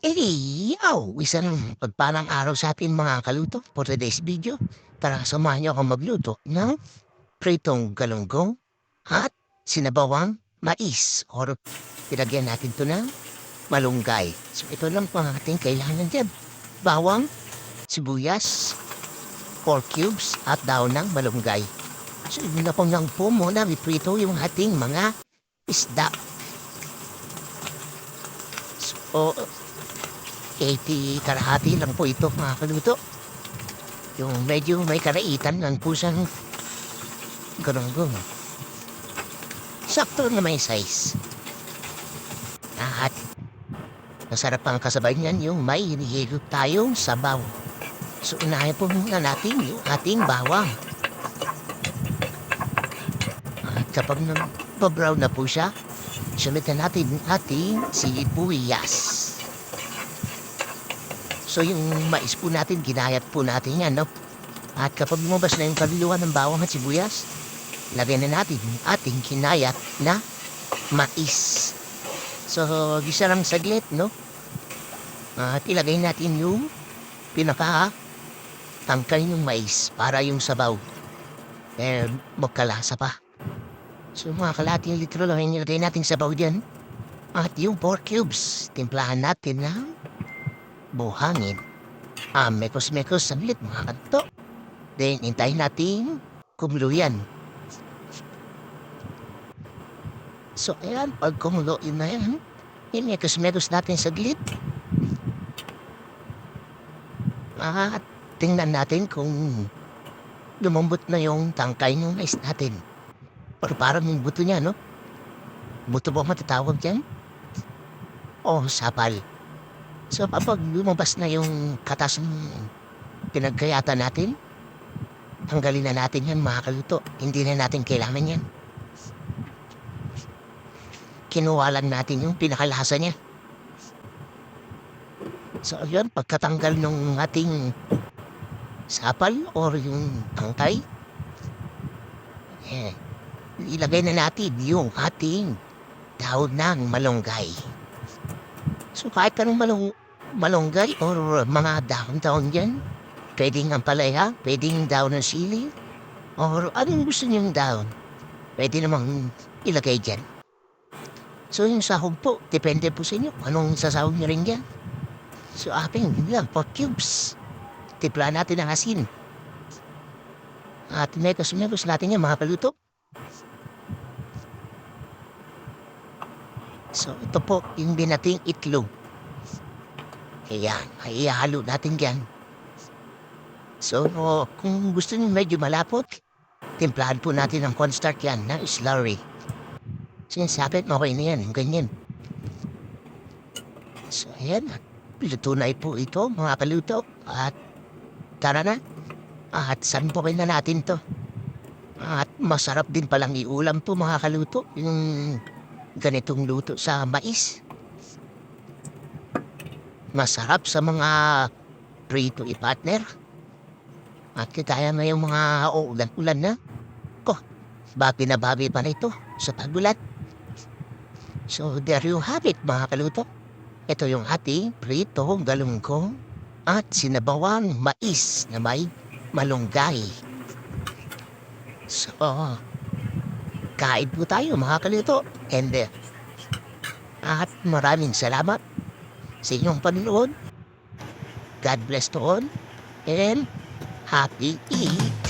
Eh, oh, isang pagpalang araw sa ating mga kaluto for today's video. Tara, samahan niyo ako magluto ng pritong galunggong at sinabawang mais or pinagyan natin to ng malunggay. So ito lang po ang ating kailangan dyan. Bawang, sibuyas, 4 cubes at daon ng malunggay. So yun na po lang po muna iprito yung ating mga isda. So, 80 kalahati lang po ito mga kaluto. Yung medyo may karaitan ng pusang galunggong. Sakto na may size. At masarap ang kasabay niyan yung may hinihigop tayong sabaw. So unahin po muna natin yung ating bawang. At kapag nag-brown na po siya, sumitan natin ating sibuyas. So yung mais po natin, ginayat po natin yan, no? At kapag lumabas na yung kaluluwa ng bawang at sibuyas, lagyan na natin yung ating kinayat na mais. So, gisa lang saglit, no? At ilagay natin yung pinaka tangkay ng mais para yung sabaw. Eh, magkalasa pa. So, mga kalating litro lang yung nilagay natin sabaw dyan. At yung 4 cubes, timplahan natin ng buhangin. Ah, mekos-mekos saglit mga kanto. Then, hintayin natin kumulo yan. So, ayan, pag kumulo yun na yan, imekos-mekos natin saglit. At tingnan natin kung lumambot na yung tangkay ng mais natin. Pero parang yung buto niya, no? Buto ba matatawag yan? O sapal. So kapag lumabas na yung katas ng pinagkayatan natin, tanggalin na natin yan mga kaluto. Hindi na natin kailangan yan. Kinuha lang natin yung pinakalasa niya. So yun, pagkatanggal ng ating sapal or yung tangkay, eh, ilagay na natin yung ating daon ng malunggay. So kahit anong malung malunggay or mga dahon-dahon dyan, pwedeng ang palaya, pwedeng daon ng sili, or anong gusto niyong daon, pwede namang ilagay dyan. So yung sahog po, depende po sa inyo anong sasahog niyo rin dyan. So ating lang, 4 cubes. Tipla natin ang asin. At mekos-mekos natin yan mga kaluto. So, ito po yung binating itlog. Ayan, ay ihalo natin yan. So, kung gusto niyo medyo malapot, timplahan po natin ng cornstarch yan na slurry. Sinasabit, okay na yan, ganyan. So, ayan, luto po ito, mga kaluto. At, tara na. At, po na natin to? At, masarap din palang iulam to, mga kaluto. Yung ganitong luto sa mais. Masarap sa mga prito i-partner. At kaya na yung mga ulan-ulan na. Ko, babi na babi pa na ito sa pagulat. So there you have it mga kaluto. Ito yung ating prito galunggong at sinabawang mais na may malunggay. So, kain po tayo mga kalito. And uh, at maraming salamat sa inyong panunood. God bless to all and happy eat.